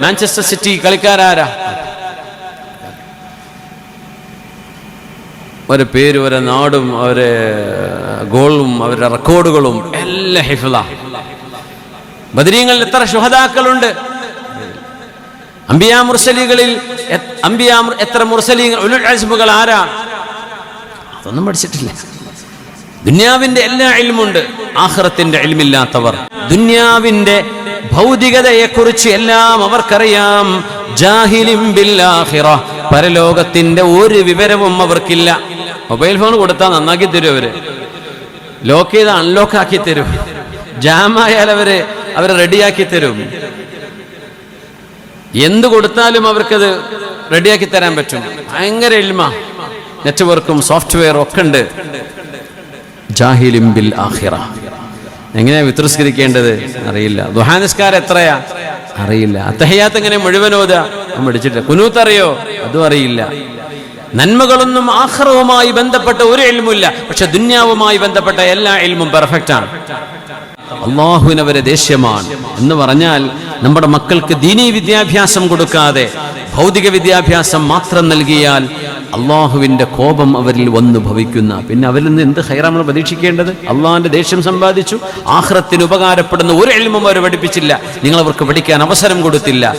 Manchester city കളിക്കാരാരാ? ഒരു പേര് ഒരു നാടും അവരെ ഗോളും അവരുടെ റെക്കോർഡുകളും. എല്ലാം ഹിഫിള. ബദരീങ്ങളിൽ എത്ര ശുഹതാക്കളുണ്ട് അംബിയാ മുർസലികളിൽ അമ്പിയാ എത്ര മുർസലീങ്ങൾ ഉലുൽ അസ്മുകൾ ആരാ? അതൊന്നും പഠിച്ചിട്ടില്ല. ദുന്യാവിന്റെ എല്ലാ ഇൽമുണ്ട്. ആഹ്റത്തിന്റെ ഇൽമില്ലാത്തവർ. ദുന്യാവിന്റെ ഭൗതികതയെക്കുറിച്ച് എല്ലാം അവർക്കറിയാം. ജാഹിലിം ബില്ലാഹിറ. പരലോകത്തിന്റെ ഒരു വിവരവും അവർക്കില്ല. മൊബൈൽ ഫോൺ കൊടുത്താൽ നന്നാക്കി തരും അവർ. ലോക്ക് ചെയ്ത് അൺലോക്ക് ആക്കി തരും. ജാമായാൽ അവർ അവരെ റെഡിയാക്കി തരും. എന്ത് കൊടുത്താലും അവർക്കത് റെഡിയാക്കി തരാൻ പറ്റും. ഭയങ്കര ഇൽമ നെറ്റ്വർക്കും സോഫ്റ്റ്വെയറും ഒക്കെ ഉണ്ട്. ജാഹിലിം ബിൽ ആഖിറ എങ്ങനെയാ വിത്രസ്കരിക്കേണ്ടത് അറിയില്ല. ദുഹാനിസ്കാരം എത്രയാ? അറിയില്ല. അത്തഹയാത്ത് എങ്ങനെ മുഴുവൻ ഓതാ പഠിച്ചിട്ടില്ല. കുനൂത്ത് അറിയോ? അതും അറിയില്ല. നന്മകളൊന്നും ആഹ്റവുമായി ബന്ധപ്പെട്ട ഒരു എൽമില്ല പക്ഷെ ദുന്യാവുമായി ബന്ധപ്പെട്ട എല്ലാ എൽമും പെർഫെക്റ്റ് ആണ്. അള്ളാഹുവിനവരെ ദേഷ്യമാണ്. എന്ന് പറഞ്ഞാൽ നമ്മുടെ മക്കൾക്ക് ദീനീ വിദ്യാഭ്യാസം കൊടുക്കാതെ ഭൗതിക വിദ്യാഭ്യാസം മാത്രം നൽകിയാൽ അള്ളാഹുവിന്റെ കോപം അവരിൽ വന്നു ഭവിക്കുന്ന. പിന്നെ അവരിൽ നിന്ന് എന്ത് ഹൈറാ നമ്മൾ പ്രതീക്ഷിക്കേണ്ടത്? അള്ളാഹിന്റെ ദേഷ്യം സമ്പാദിച്ചു. ആഹ്റത്തിന് ഉപകാരപ്പെടുന്ന ഒരു എൽമും അവർ പഠിപ്പിച്ചില്ല. നിങ്ങൾ അവർക്ക് പഠിക്കാൻ അവസരം കൊടുത്തില്ല.